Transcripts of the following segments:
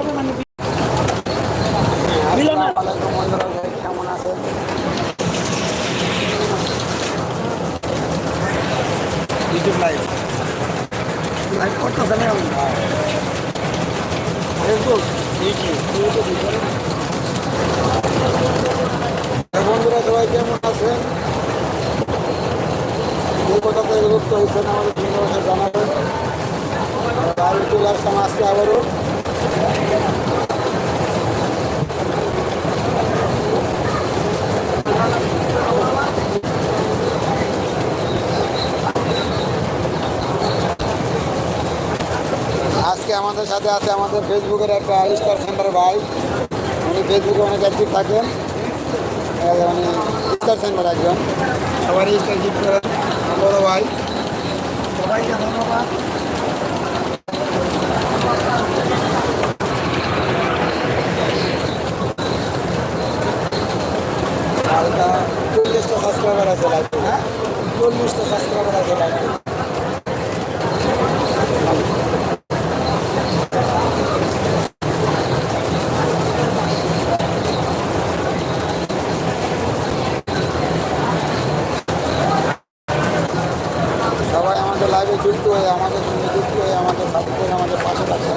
যাবে মানে মিলনের আসসালামু আলাইকুম বন্ধুরা ভাই কেমন আছেন ইউটিউব লাইভ লাইভ করতেছেন আমি ফেসবুক ইউটিউব ইউটিউব তো বন্ধুরা সবাই কেমন আছেন যে কোথা থেকে যুক্ত হয়েছেন আমাদের সুন্দর জানাবেন বাড়ি চলে আসলাম আজকে আবারও আজকে আমাদের সাথে আছে আমাদের ফেসবুকের একটা স্টার সেন্টার ভাই। উনি ফেসবুকে অনেক অ্যাক্টিভ থাকেন। আহ, উনি স্টার সেন্টার একজন। সবারই স্টার গিফট করেন। বড় ভাই। সবাইকে ধন্যবাদ। হালকা চল্লিশটা সাবস্ক্রাইবার আছে লাইফে হ্যাঁ? চল্লিশটা সাবস্ক্রাইবার আছে লাইফে সবাই আমাদের লাইভে যুক্ত হয়ে আমাদের সঙ্গে যুক্ত হয়ে আমাদের সাথে করে আমাদের পাশে থাকছে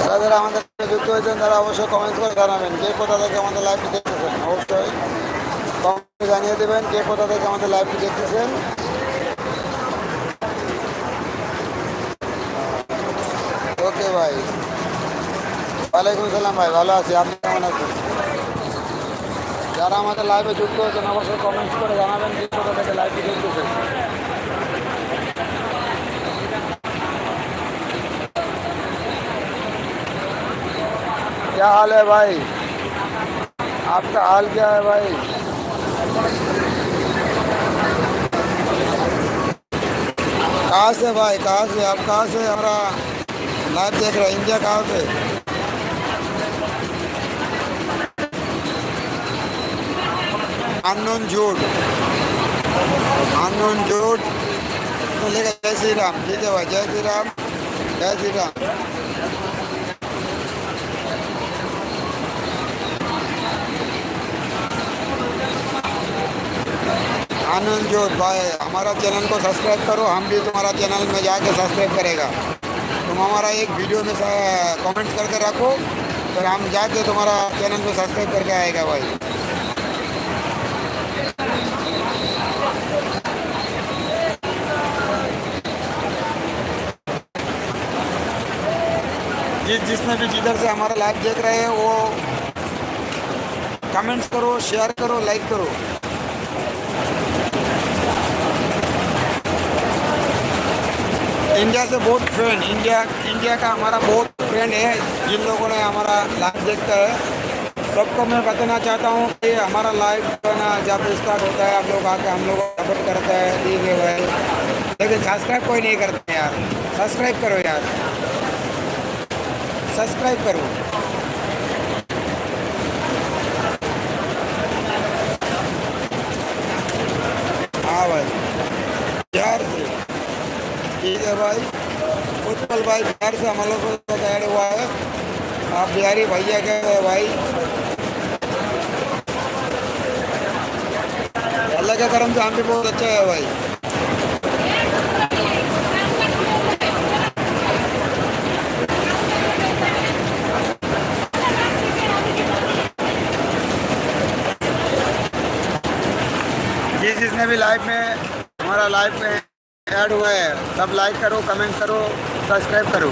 যারা যারা আমাদের সাথে যুক্ত হয়েছেন তারা অবশ্যই কমেন্ট করে জানাবেন কে কোথা থেকে আমাদের লাইভটি দেখতেছেন। অবশ্যই কমেন্টে জানিয়ে দেবেন কে কোথা থেকে আমাদের লাইভটি দেখতেছেন। ওকে ভাই। ওয়ালাইকুম সালাম ভাই, ভালো আছি। আপনি কেমন আছেন? যারা আমাদের লাইভে যুক্ত হয়েছেন, অবশ্যই কমেন্টস করে জানাবেন কে কোথা থেকে লাইভটি দেখতেছেন। क्या हाल है भाई? आपका हाल क्या है भाई? कहाँ से भाई? कहाँ से? आप कहाँ से हमारा लाइव देख रहे इंडिया कहाँ से? अननोन झूठ अननोन झूठ तो लेगा जय श्री राम। ठीक है भाई, जय श्री राम। जय श्री राम। आनंद जो भाई, हमारा चैनल को सब्सक्राइब करो, हम भी तुम्हारा चैनल में जाके सब्सक्राइब करेगा। तुम हमारा एक वीडियो में कमेंट करके रखो, फिर हम जाके तुम्हारा चैनल में सब्सक्राइब करके आएगा भाई। जिस, जिसने भी जिधर से हमारा लाइव देख रहे हैं, वो कमेंट्स करो शेयर करो लाइक करो। इंडिया से बहुत फ्रेंड इंडिया इंडिया का हमारा बहुत फ्रेंड है, जिन लोगों ने हमारा लाइव देखता है। सबको मैं बताना चाहता हूँ कि हमारा लाइव ना, जब स्टार्ट होता है आप लोग आके, हम लोग सपोर्ट करते हैं, ठीक है भाई। लेकिन सब्सक्राइब कोई नहीं करते यार। सब्सक्राइब करो यार। सब्सक्राइब करो हाँ भाई प्यार से ठीक है भाई उत्पल भाई प्यार से हम लोग ऐड हुआ है। आप बिहारी भैया के भाई। अल्लाह के करम से हम भी बहुत अच्छा है, भाई। जिस जिसने भी लाइव में, हमारा लाइव में ऐड हुआ है सब लाइक करो कमेंट करो सब्सक्राइब करो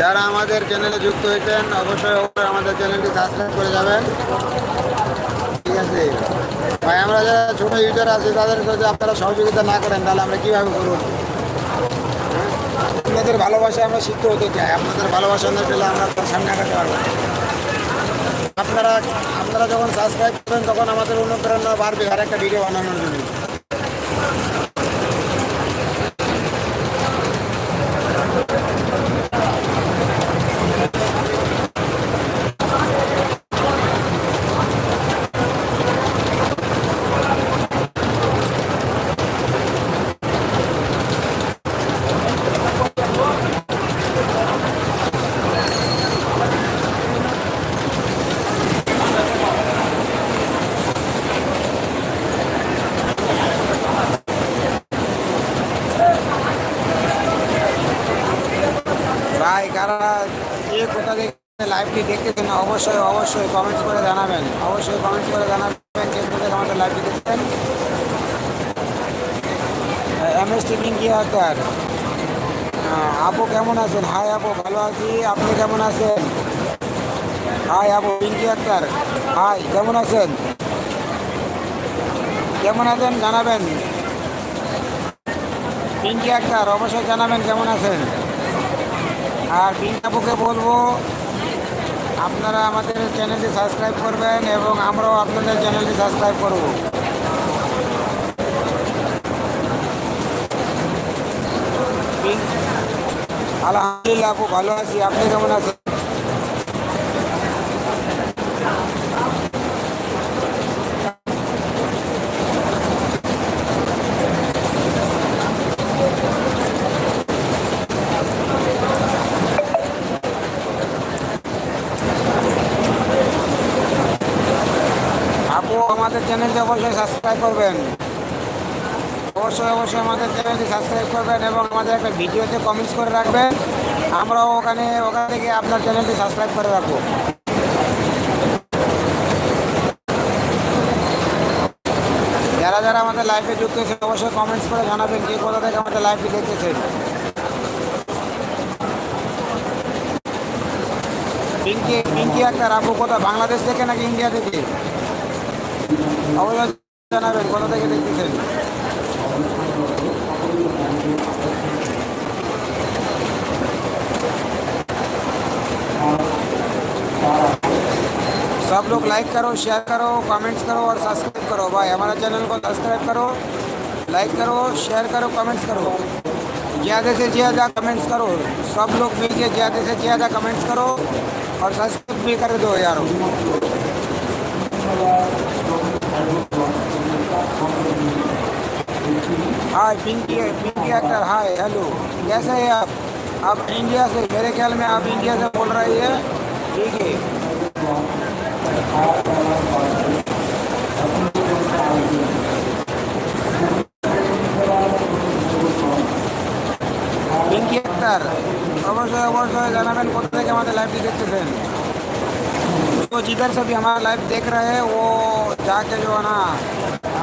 যারা আমাদের চ্যানেলে যুক্ত হয়েছেন অবশ্যই অবশ্যই আমাদের চ্যানেলটি সাবস্ক্রাইব করে যাবেন ঠিক আছে ভাই আমরা যারা ছোটো ইউজার আছে তাদের যদি আপনারা সহযোগিতা না করেন তাহলে আমরা কীভাবে করব হ্যাঁ? আপনাদের ভালোবাসা আমরা শিখতে হতে চাই আপনাদের ভালোবাসা না পেলে আমরা তো সামনে আগাতে পারবো না। আপনারা আপনারা যখন সাবস্ক্রাইব করবেন তখন আমাদের অনুপ্রেরণা বাড়বে। আর একটা ভিডিও বানানোর জন্য ভাই কারা কে কোথা থেকে লাইভটি দেখতেছেন অবশ্যই অবশ্যই কমেন্টস করে জানাবেন। অবশ্যই কমেন্টস করে জানাবেন কে কোথা থেকে আমাদের লাইভটি দেখছেন এম এস টিভিং কি আকার আপু কেমন আছেন? হাই আপু, ভালো আছি। আপনি কেমন আছেন? হাই আপু পিঙ্কি আক্তার হাই কেমন আছেন? কেমন আছেন? জানাবেন। পিঙ্কি আক্তার অবশ্যই জানাবেন কেমন আছেন। আর পিঙ্কি আপুকে বলব আপনারা আমাদের চ্যানেলটি সাবস্ক্রাইব করবেন এবং আমরাও আপনাদের চ্যানেলটি সাবস্ক্রাইব করব। আলহামদুলিল্লাহ, আপু ভালো আছি। আপনি কেমন আছেন আপু আমাদের চ্যানেলটি অবশ্যই সাবস্ক্রাইব করবেন। অবশ্যই অবশ্যই আমাদের চ্যানেলটি সাবস্ক্রাইব করবেন এবং আমাদের একটা ভিডিওতে কমেন্টস করে রাখবেন। আমরাও ওখানে, ওখান থেকে আপনার চ্যানেলটি সাবস্ক্রাইব করে রাখব। যারা যারা আমাদের লাইভে যুক্ত হয়েছে, অবশ্যই কমেন্টস করে জানাবেন কে কোথা থেকে আমাদের লাইভটি দেখতেছেন পিঙ্কি পিঙ্কি একটা আপু কোথা বাংলাদেশ থেকে নাকি ইন্ডিয়া থেকে? অবশ্যই জানাবেন কোথা থেকে দেখতেছেন सब लोग लाइक करो शेयर करो कमेंट्स करो और सब्सक्राइब करो भाई हमारा चैनल को सब्सक्राइब करो लाइक करो शेयर करो कमेंट्स करो ज़्यादा से ज़्यादा कमेंट्स करो सब लोग मिलके ज़्यादा से ज़्यादा कमेंट्स करो और सब्सक्राइब भी कर दो यारो hi Pinky Pinky actor hi hello कैसे हैं आप आप इंडिया से मेरे ख्याल में आप इंडिया से बोल रही है ठीक है पिंकी एक्टर अवश्य अवश्य জানাবেন কোথা থেকে আমাদের লাইভটি দেখতেছেন तो जिधर से भी हमारा लाइव देख रहे हैं वो जाके जो है ना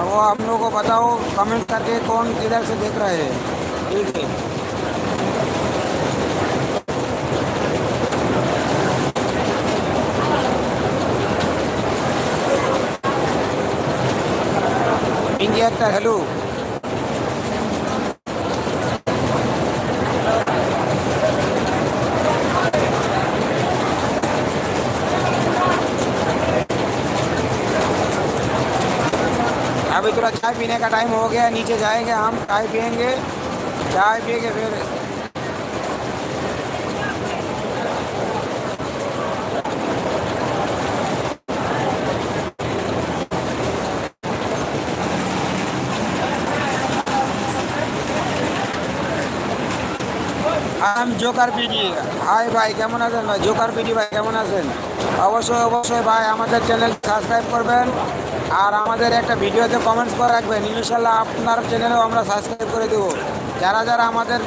वो आप लोगों को बताओ कमेंट करके कौन किधर से देख रहे हैं? ठीक है। इंडिया का हेलो। चाय पीने का टाइम हो गया नीचे जाएंगे हम चाय पियेंगे चाय पी के फिर আম জোকার পিডি হাই ভাই কেমন আছেন ভাই জোকার পিডি ভাই কেমন আছেন অবশ্যই অবশ্যই ভাই আমাদের চ্যানেল সাবস্ক্রাইব করবেন আর আমাদের একটা ভিডিওতে কমেন্টস করে রাখবেন। ইনশাল্লাহ আপনার চ্যানেলেও আমরা সাবস্ক্রাইব করে দেবো। যারা যারা আমাদের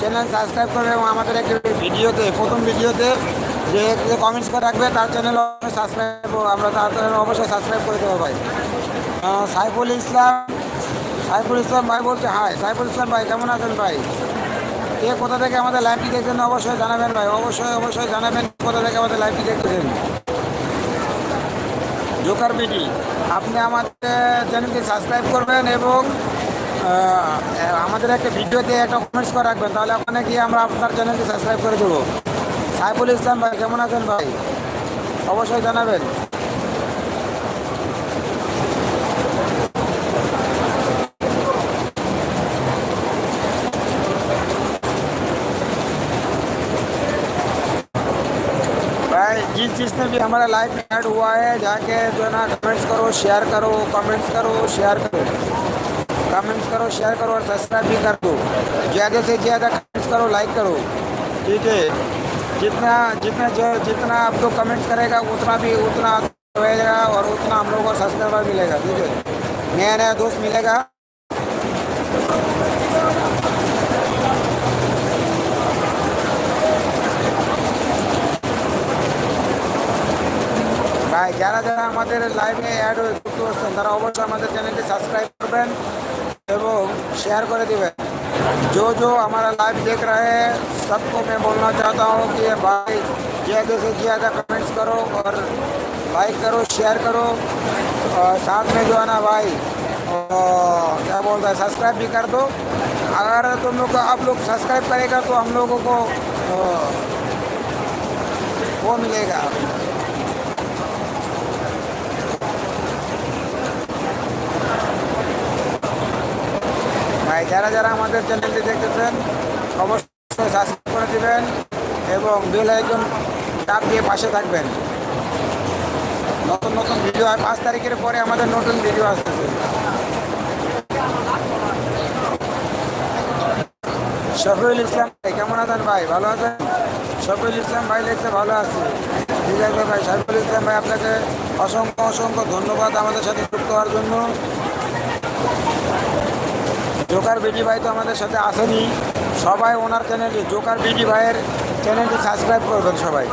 চ্যানেল সাবস্ক্রাইব করবে এবং আমাদের একটা ভিডিওতে, প্রথম ভিডিওতে যে কমেন্টস করে রাখবে, তার চ্যানেল সাবস্ক্রাইব আমরা তার চ্যানেল অবশ্যই সাবস্ক্রাইব করে দেবো ভাই। সাইফুল ইসলাম সাইফুল ইসলাম ভাই বলছে হাই সাইফুল ইসলাম ভাই, কেমন আছেন ভাই? কে কোথা থেকে আমাদের লাইভটি দেখছেন অবশ্যই জানাবেন ভাই। অবশ্যই অবশ্যই জানাবেন কোথা থেকে আমাদের লাইভটি দেখতেছেন। জোকার বিডি আপনি আমাদের চ্যানেলটি সাবস্ক্রাইব করবেন এবং আমাদের একটা ভিডিওতে একটা কমেন্টস করে রাখবেন, তাহলে ওখানে গিয়ে আমরা আপনার চ্যানেলটি সাবস্ক্রাইব করে দেবো। সাইফুল ইসলাম ভাই, কেমন আছেন ভাই? অবশ্যই জানাবেন। जिस जिसने भी हमारा लाइव में ऐड हुआ है, जाके जो है ना कमेंट्स करो शेयर करो कमेंट्स करो शेयर करो। कमेंट्स करो शेयर करो और सब्सक्राइब भी कर दो। ज़्यादा से ज़्यादा कमेंट्स करो लाइक करो। ठीक है? जितना जितना जो, जितना आप लोग कमेंट्स करेगा, उतना भी, उतना होएगा और उतना हम लोगों को सब्सक्राइबर मिलेगा। ठीक है? नया नया दोस्त मिलेगा। जरा जरा लाइव एड লাইভে অ্যাড হয়ে যুক্ত হচ্ছেন তারা शेयर कर देवे जो जो हमारा लाइव देख रहे हैं सबको मैं बोलना चाहता हूँ कि भाई ज़्यादा से ज़्यादा कमेंट्स करो और लाइक करो शेयर करो और साथ में जो है ना भाई क्या बोलता है सब्सक्राइब भी कर दो। अगर तुम लोग आप लोग सब्सक्राइब करेगा तो हम लोगों को वो मिलेगा। ভাই, যারা যারা আমাদের চ্যানেলটি দেখতেছেন, অবশ্যই সাবস্ক্রাইব করে দেবেন এবং বেল আইকন চাপ দিয়ে পাশে থাকবেন। নতুন নতুন ভিডিও আর পাঁচ তারিখের পরে আমাদের নতুন ভিডিও আসতেছে। শফিউল ইসলাম ভাই, কেমন আছেন ভাই? ভালো আছেন? শফিউল ইসলাম ভাই লিখছে ভালো আছে। ঠিক আছে ভাই, শফিউল ইসলাম ভাই আপনাকে অসংখ্য অসংখ্য ধন্যবাদ আমাদের সাথে যুক্ত হওয়ার জন্য। জোকার বিডি ভাই তো আমাদের সাথে আসেনি। সবাই ওনার চ্যানেলটি জোকার বিডি ভাইয়ের চ্যানেলটি সাবস্ক্রাইব করবেন সবাই।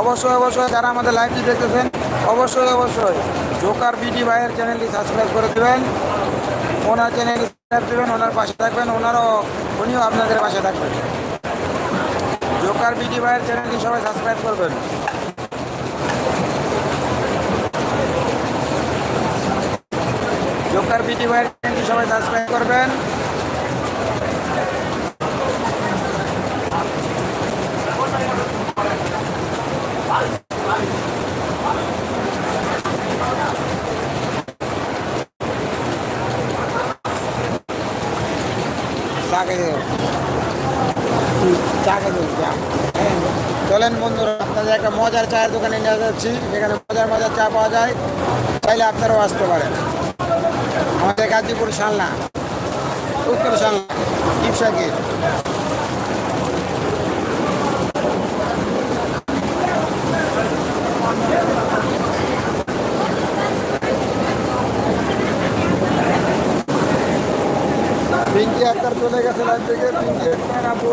অবশ্যই অবশ্যই যারা আমাদের লাইভটি দেখতেছেন, অবশ্যই অবশ্যই জোকার বিডি ভাইয়ের চ্যানেলটি সাবস্ক্রাইব করে দেবেন। ওনার চ্যানেল সাবস্ক্রাইব দেবেন, ওনার পাশে থাকবেন, ওনারও, উনিও আপনাদের পাশে থাকবেন। জোকার বিডি ভাইয়ের চ্যানেলটি সবাই সাবস্ক্রাইব করবেন। জোকার বিডি ভাইয়ের সবাই সাবস্ক্রাইব করবেন। হ্যাঁ, চলেন বন্ধুরা আপনাদের একটা মজার চায়ের দোকানে নিয়ে যাচ্ছি। যেখানে মজার মজার চা পাওয়া যায়। চাইলে আপনারাও আসতে পারেন। আমাদের গাজীপুর সালনা উত্তর সালনা ইপসাগির পিঙ্কি আক্তার চলে গেছে লাইন থেকে। পিঙ্কি আক্তার আপু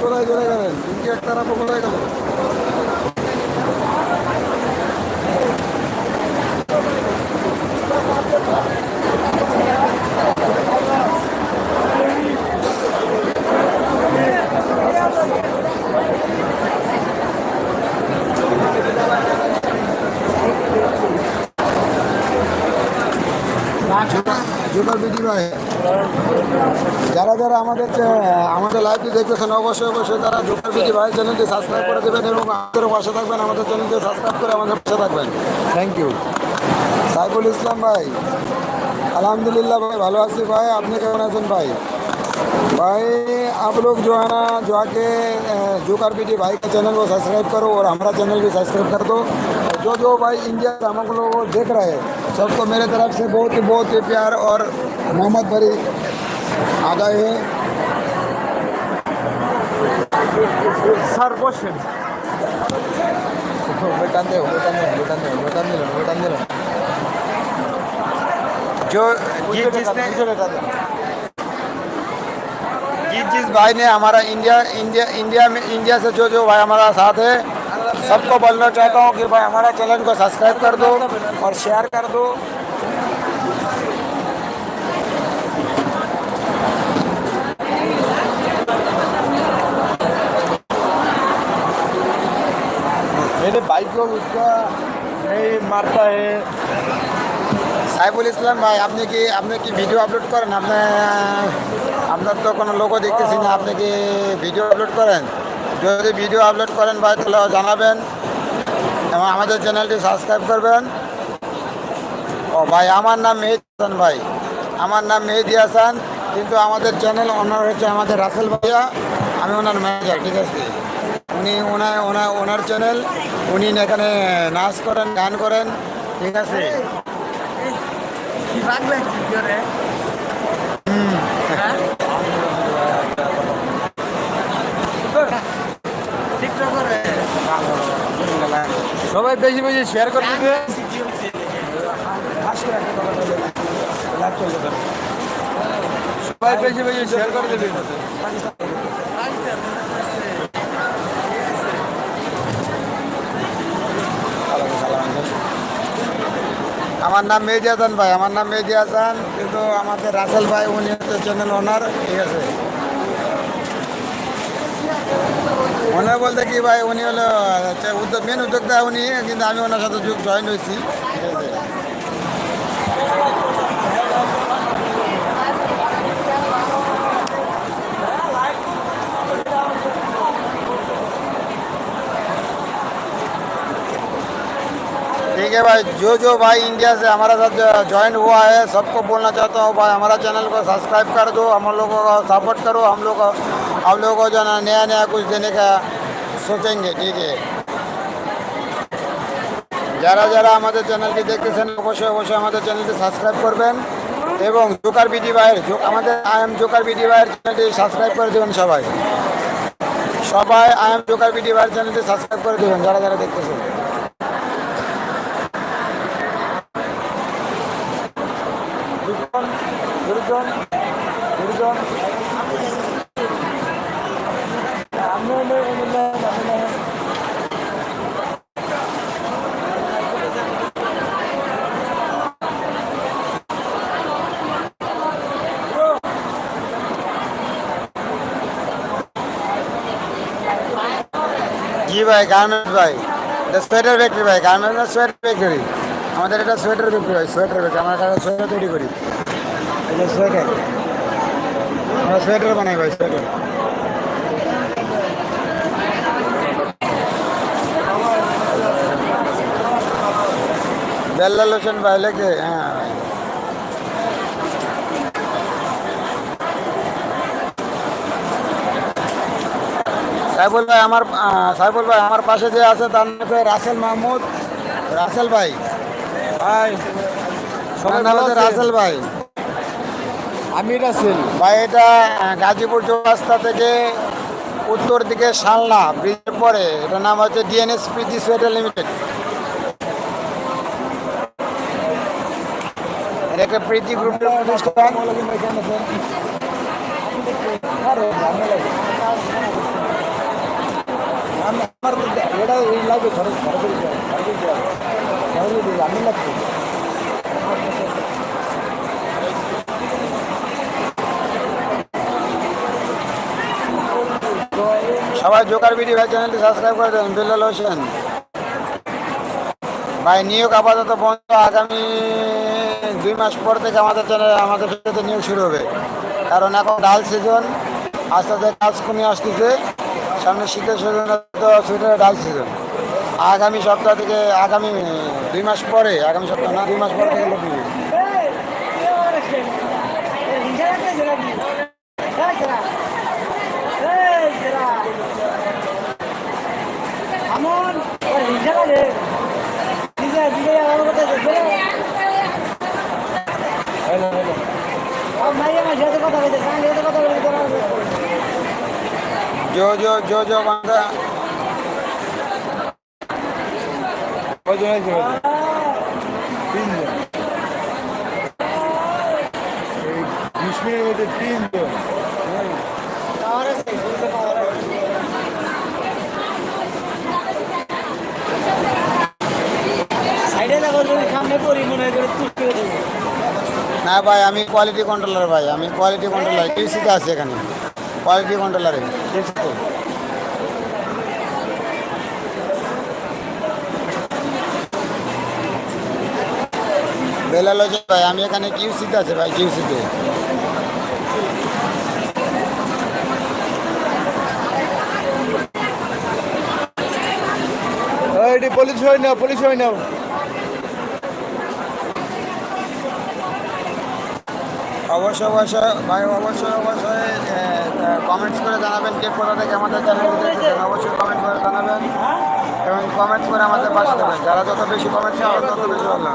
কোথায় চলে গেলেন? পিঙ্কি আক্তার আপু কোথায় গেলেন? আমাদের চে- আমাদের লাইভটি দেখতেছেন অবশ্যই অবশ্যই তারা জোকার বিডি ভাই চ্যানেলটি সাবস্ক্রাইব করে দেবেন এবং আমাদের পাশে থাকবেন আমাদের চ্যানেলটি সাবস্ক্রাইব করে আমাদের পাশে থাকবেন থ্যাংক ইউ সাইফুল ইসলাম ভাই আলহামদুলিল্লাহ भाई ভালো আছি ভাই আপনি কেমন আছেন ভাই भाई आप लोग जो है ना जो आके अ, जोकर बीडी भाई का चैनल को सब्सक्राइब करो और हमारा चैनल भी सब्सक्राइब कर दो जो जो भाई इंडिया से हम लोग को देख रहे हैं सबको मेरे तरफ से बहुत ही बहुत ही प्यार और मोहम्मद भरी आ गए हैं। सर्वोशन बताने हो बताने जो जी जिसने जी जिस भाई ने हमारा इंडिया इंडिया इंडिया में इंडिया से जो जो भाई हमारा साथ है सबको बोलना चाहता हूँ कि भाई हमारा चैनल को सब्सक्राइब कर दो और शेयर कर दो। लोग उसका नहीं मारता है সাইফুল ইসলাম ভাই আপনি কি আপনি কি ভিডিও আপলোড করেন আপনি আপনার তো কোনো লোকও দেখতেছি না আপনি কি ভিডিও আপলোড করেন যদি ভিডিও আপলোড করেন ভাই তাহলে জানাবেন এবং আমাদের চ্যানেলটি সাবস্ক্রাইব করবেন ও ভাই আমার নাম মেহেদি হাসান ভাই আমার নাম মেহেদি হাসান কিন্তু আমাদের চ্যানেল ওনার হচ্ছে আমাদের রাসেল ভাইয়া আমি ওনার ম্যানেজার ঠিক আছে উনি ওনার ওনার ওনার চ্যানেল উনি এখানে নাচ করেন, গান করেন, ঠিক আছে? সবাই বেশি বেশি শেয়ার করে দিবে। সবাই বেশি বেশি শেয়ার করে দিবে। আমার নাম মেজি হাসান ভাই, আমার নাম মেজি হাসান কিন্তু আমাদের রাসেল ভাই, উনি হচ্ছে চ্যানেল ওনার ঠিক আছে? ওনার বলতে কি ভাই, উনি হলো মেন উদ্যোক্তা উনি, কিন্তু আমি ওনার সাথে যুগ জয়েন হয়েছি। ঠিক আছে? ठीक है भाई जो जो भाई इंडिया से हमारा साथ ज्वाइन हुआ है सबको बोलना चाहता हूँ भाई हमारा चैनल को सब्सक्राइब कर दो हम लोगों को सपोर्ट करो हम लोग आप लोगों को जो है ना नया नया कुछ देने का सोचेंगे ठीक है যারা যারা আমাদের চ্যানেলটি দেখতেছেন অবশ্যই অবশ্যই আমাদের চ্যানেলটি সাবস্ক্রাইব করবেন এবং জোকার বিডি ভাইয়ের জো- আমাদের আই এম জোকার বিডি ভাইয়ের চ্যানেলটি সাবস্ক্রাইব করে দেবেন সবাই সবাই আই এম জোকার বিডি ভাইয়ের চ্যানেলটি সাবস্ক্রাইব করে দেবেন যারা যারা দেখতেছেন দুজন দুজন দুজন আমি জি ভাই গার্মেন্টস ভাই এটা সোয়েটার ফ্যাক্টরি ভাই গার্মেন্টস না সোয়েটার ফ্যাক্টরি আমাদের এটা সোয়েটার ফ্যাক্টরি হয় সোয়েটার ফ্যাক্টরি আমরা একটা সোয়েটার তৈরি করি। এটা সোয়েটার। আমরা সোয়েটার বানাই ভাই সোয়েটার। বেল্লা লোচন ভাই লেগে হ্যাঁ। ভাই সাইফুল ভাই আমার আহ, সাইফুল ভাই আমার পাশে যে আছে তার নাম রাসেল মাহমুদ। রাসেল ভাই। ভাই? রাসেল ভাই। আমি রাসেল। ভাই এটা গাজীপুর চৌরাস্তা থেকে উত্তর দিকে শালনা ব্রিজের পরে। এটার নাম হচ্ছে ডিএনএস প্রীতি সোয়েটার লিমিটেড। এটা একটা প্রীতি গ্রুপের প্রতিষ্ঠান। আমার এটা লাগবে খরচ খরচ আমি লাগবে সবাই জোকার বিডি ভাই, চ্যানেলটি সাবস্ক্রাইব করে দেন বিল্লাল হোসেন। ভাই, নিয়োগ আপাতত বন্ধ। আগামী দুই মাস পর থেকে আমাদের চ্যানেল আমাদের সাথে নিয়োগ শুরু হবে। কারণ এখন ডাল সিজন আস্তে আস্তে কাজ কমে আসতেছে। সামনে শীতের সিজন তো সুইটারের ডাল সিজন আগামী সপ্তাহ থেকে আগামী দুই মাস পরে, আগামী সপ্তাহ না, দুই মাস পর থেকে লোক। আমন হিংসা লাগে দিদা দিদা কজন আছে তিনজন বিশ মিনিটের মধ্যে তিনজন না ভাই, আমি কোয়ালিটি কন্ট্রোলার ভাই, আমি কোয়ালিটি কন্ট্রোলার টিসিতে আছি এখানে। কোয়ালিটি কন্ট্রোলারে টিসিতে বেলাল ভাই আমি এখানে কিউসিতে আছে ভাই কিউসিতে। এটি পুলিশ হয়ে নাও পুলিশ হয়ে নাও। অবশ্যই অবশ্যই ভাই অবশ্যই অবশ্যই কমেন্টস করে জানাবেন কে কোথা থেকে আমাদের চ্যানেলটি দেখতেছেন অবশ্যই কমেন্ট করে জানাবেন। এবং কমেন্টস করে আমাদের পাশে দেবেন যারা যত বেশি কমেন্টস করবেন তত বেশি ভালো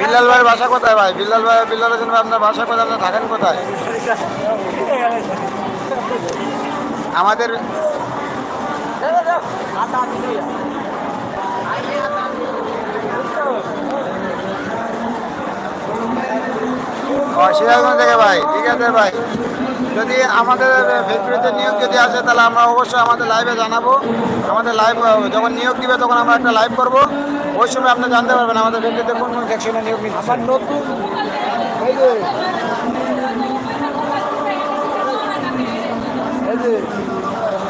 বিল্লাল ভাইয়ের বাসা কোথায় ভাই? বিল্লাল ভাই, বিল্লাল হোসেন ভাই আপনার বাসা কোথায় আপনি থাকেন কোথায়? আমাদের সিরাজগঞ্জ থেকে ভাই, ঠিক আছে ভাই। যদি আমাদের ফেসবুকে নিয়োগ যদি আসে তাহলে আমরা অবশ্যই আমাদের লাইভে জানাব। আমাদের লাইভ যখন নিয়োগ দিবে তখন আমরা একটা লাইভ করব। ওই সময় আপনি জানতে পারবেন আমাদের ফেসবুকে কোন কোন সেকশনে নিয়োগ নিচ্ছে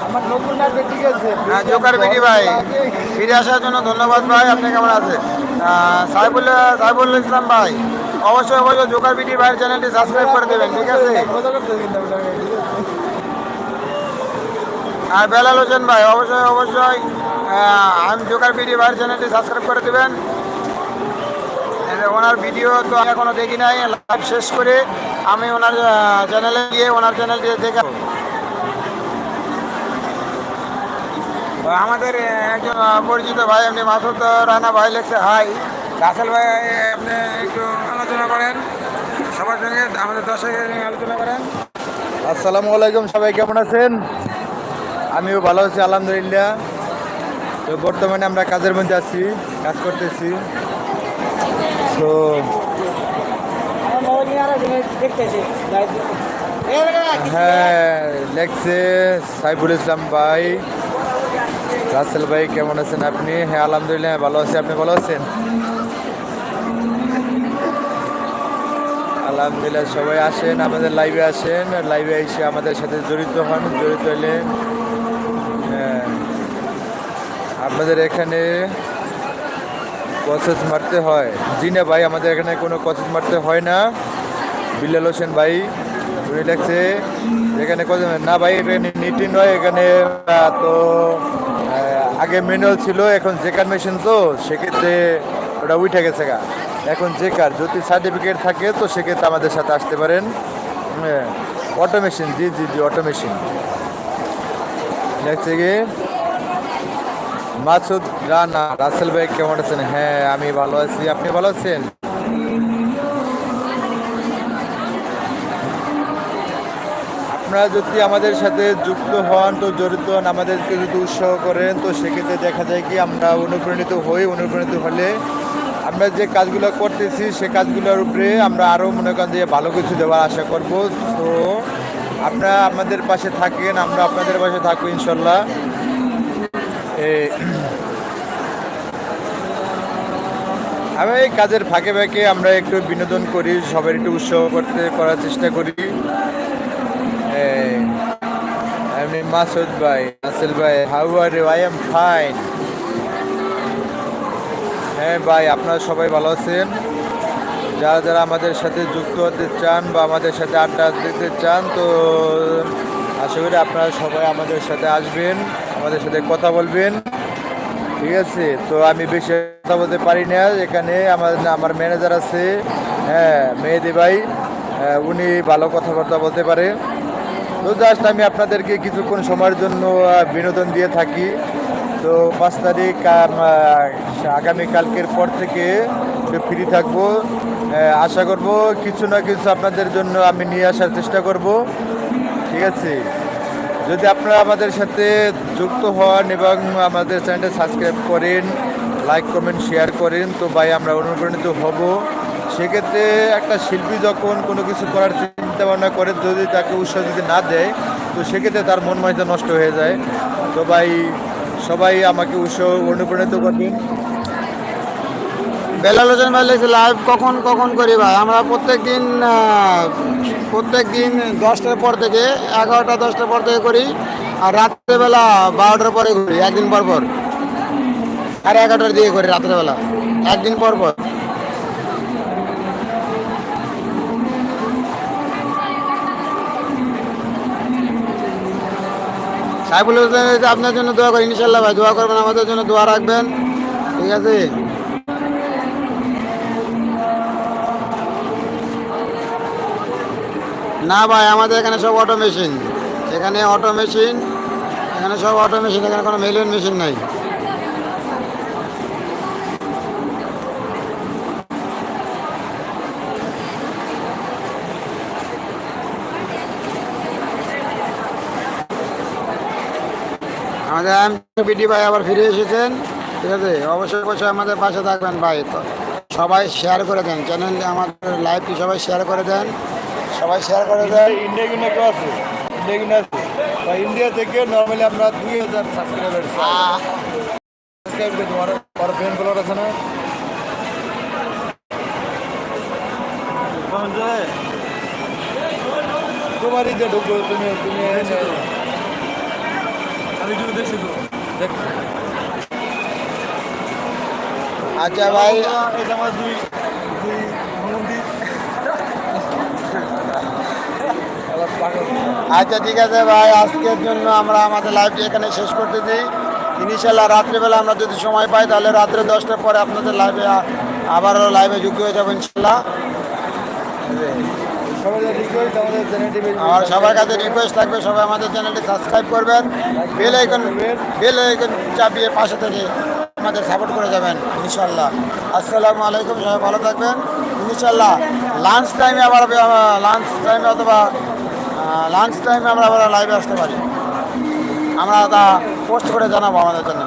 আমার নতুন হ্যাঁ জোকার বিডি ভাই। ফিরে আসার জন্য ধন্যবাদ ভাই আপনি কেমন আছেন? আহ, সাইফুল সাইফুল ইসলাম ভাই। অবশ্যই অবশ্যই জোকার বিডি ভাইয়ের চ্যানেলটি সাবস্ক্রাইব করে দেবেন, ঠিক আছে। আর বেলাল হোসেন ভাই, অবশ্যই অবশ্যই আমি জোকার বিডি ভাইয়ের চ্যানেলটি সাবস্ক্রাইব করে দেবেন ওনার ভিডিও তো আমি এখনও দেখি নাই লাইভ শেষ করে আমি ওনার চ্যানেলে গিয়ে ওনার চ্যানেলটি দেখে। আমাদের একজন পরিচিত ভাই, আপনি মাসুদ রানা ভাই লেখছে হাই রাসেল ভাই, আপনি একটু আলোচনা করেন। সবার সঙ্গে, আমাদের দর্শকের আলোচনা করেন। আসসালামু আলাইকুম, সবাই কেমন আছেন? আমিও ভালো আছি, আলহামদুলিল্লাহ। তো বর্তমানে আমরা কাজের মধ্যে আছি, কাজ করতেছি। তো হ্যাঁ লেখছে সাইফুল ইসলাম ভাই। রাসেল ভাই, কেমন আছেন আপনি? হ্যাঁ আলহামদুলিল্লাহ, ভালো আছি। আপনি ভালো আছেন? আলহামদুলিল্লাহ, সবাই আসেন, আমাদের লাইভে আসেন লাইভে এসে আমাদের সাথে জড়িত হন, জড়িত হলে আপনাদের এখানে প্রসেস মারতে হয়। জি না ভাই, আমাদের এখানে কোনো প্রসেস মারতে হয় না। বিল্লাল হোসেন ভাই, উনি লেখছে, এখানে কত না ভাই, এখানে নিটি নয়, এখানে তো আগে ম্যানুয়াল ছিল, এখন জেকার মেশিন তো, সেক্ষেত্রে ওটা উঠে গেছে গা। এখন যে কার যদি সার্টিফিকেট থাকে, তো সেক্ষেত্রে আমাদের সাথে আসতে পারেন। হ্যাঁ অটো মেশিন জি জি জি অটো মেশিন লেখছে কি? মাসুদ রানা, রাসেল ভাই কেমন আছেন? হ্যাঁ আমি ভালো আছি। আপনি ভালো আছেন? আপনারা যদি আমাদের সাথে যুক্ত হন, তো জড়িত হন, আমাদেরকে যদি উৎসাহ করেন, তো সেক্ষেত্রে দেখা যায় কি আমরা অনুপ্রাণিত হই। অনুপ্রাণিত হলে আমরা যে কাজগুলো করতেছি, সে কাজগুলোর উপরে আমরা আরও মনে করেন যে ভালো কিছু দেওয়ার আশা করব। তো আপনারা আমাদের পাশে থাকেন, আমরা আপনাদের পাশে থাকব ইনশাল্লাহ। আমি এই কাজের ফাঁকে ফাঁকে আমরা একটু বিনোদন করি, সবাই একটু উৎসাহ করতে, করার চেষ্টা করি। আমি মাসুদ ভাই আসল ভাই how are I am fine হ্যাঁ ভাই আপনারা সবাই ভালো আছেন? যারা যারা আমাদের সাথে যুক্ত হতে চান বা আমাদের সাথে আড্ডা দিতে চান তো আশা করি আপনারা সবাই আমাদের সাথে আসবেন আমাদের সাথে কথা বলবেন। ঠিক আছে? তো আমি বেশি কথা বলতে পারি না। এখানে আমার আমার ম্যানেজার আছে। হ্যাঁ মেহেদি ভাই হ্যাঁ, উনি ভালো কথাবার্তা বলতে পারে। তো জাস্ট আমি আপনাদেরকে কিছুক্ষণ সময়ের জন্য বিনোদন দিয়ে থাকি। তো পাঁচ তারিখ আহ, আগামীকালকের পর থেকে ফ্রি থাকব। আশা করব কিছু না কিছু আপনাদের জন্য আমি নিয়ে আসার চেষ্টা করব। ঠিক আছে? যদি আপনারা আমাদের সাথে যুক্ত হন এবং আমাদের চ্যানেলটা সাবস্ক্রাইব করেন লাইক কমেন্ট শেয়ার করেন তো ভাই আমরা অনুপ্রাণিত হব। সেক্ষেত্রে একটা শিল্পী যখন কোনো কিছু করার চিন্তা ভাবনা করে যদি তাকে উৎসাহ যদি না দেয় তো সেক্ষেত্রে তার মন মাঝে নষ্ট হয়ে যায়। তো ভাই সবাই আমাকে উৎসাহ অনুপ্রাণিত করবেন বেলাল হোসেন ভাই লেগেছে লাইভ কখন কখন করি ভাই? আমরা প্রত্যেক দিন প্রত্যেক দিন দশটার পর থেকে, এগারোটা, দশটার পর থেকে করি, আর রাত্রেবেলা বারোটার পরে করি, একদিন পর পর। আর এগারোটার দিকে করি রাত্রেবেলা, একদিন পর পর। সাইফুল হোসেন আপনার জন্য দোয়া করি ইনশাল্লাহ ভাই, দোয়া করবেন, আমাদের জন্য দোয়া রাখবেন। ঠিক আছে? না ভাই, আমাদের এখানে সব অটো মেশিন এখানে অটো মেশিন এখানে সব অটো মেশিন এখানে কোনো মেলিয়ন মেশিন নাই। আমাদের বিডি ভাই আবার ফিরে এসেছেন। ঠিক আছে? অবশ্যই অবশ্যই আমাদের পাশে থাকবেন ভাই। সবাই শেয়ার করে দেন। চ্যানেল আমাদের লাইভটি সবাই শেয়ার করে দেন। সবাই শেয়ার করে দেন। ইন্ডিয়া কিনা কেউ আছে। ইন্ডিয়া কিনা আছে। বা ইন্ডিয়া থেকে নর্মালি আমরা দুই হাজার সাবস্ক্রাইবার সাবস্ক্রাইব করে তোমার আর ফ্রেন্ড ফলোয়ার আছে না? তোমারই যে ঢুকবো তুমি তুমি আচ্ছা ভাই। এটা আমার দুই দুই আচ্ছা ঠিক আছে ভাই, আজকের জন্য আমরা আমাদের লাইভটি এখানে শেষ করতে করতেছি। ইনশাল্লাহ রাত্রেবেলা আমরা যদি সময় পাই, তাহলে রাত্রে দশটার পরে আপনাদের লাইভে আবারও লাইভে যুক্ত হয়ে যাব ইনশাল্লাহ আমার সবার কাছে রিকোয়েস্ট থাকবে সবাই আমাদের চ্যানেলটি সাবস্ক্রাইব করবেন। বেল আইকন বেল আইকন চাপিয়ে পাশে থেকে আমাদের সাপোর্ট করে যাবেন ইনশাল্লাহ আসসালামু আলাইকুম সবাই ভালো থাকবেন। ইনশাল্লাহ লাঞ্চ টাইমে আবার লাঞ্চ টাইমে অথবা লাঞ্চ টাইমে আমরা আবার লাইভে আসতে পারি। আমরা তা পোস্ট করে জানাব আমাদের চ্যানেলে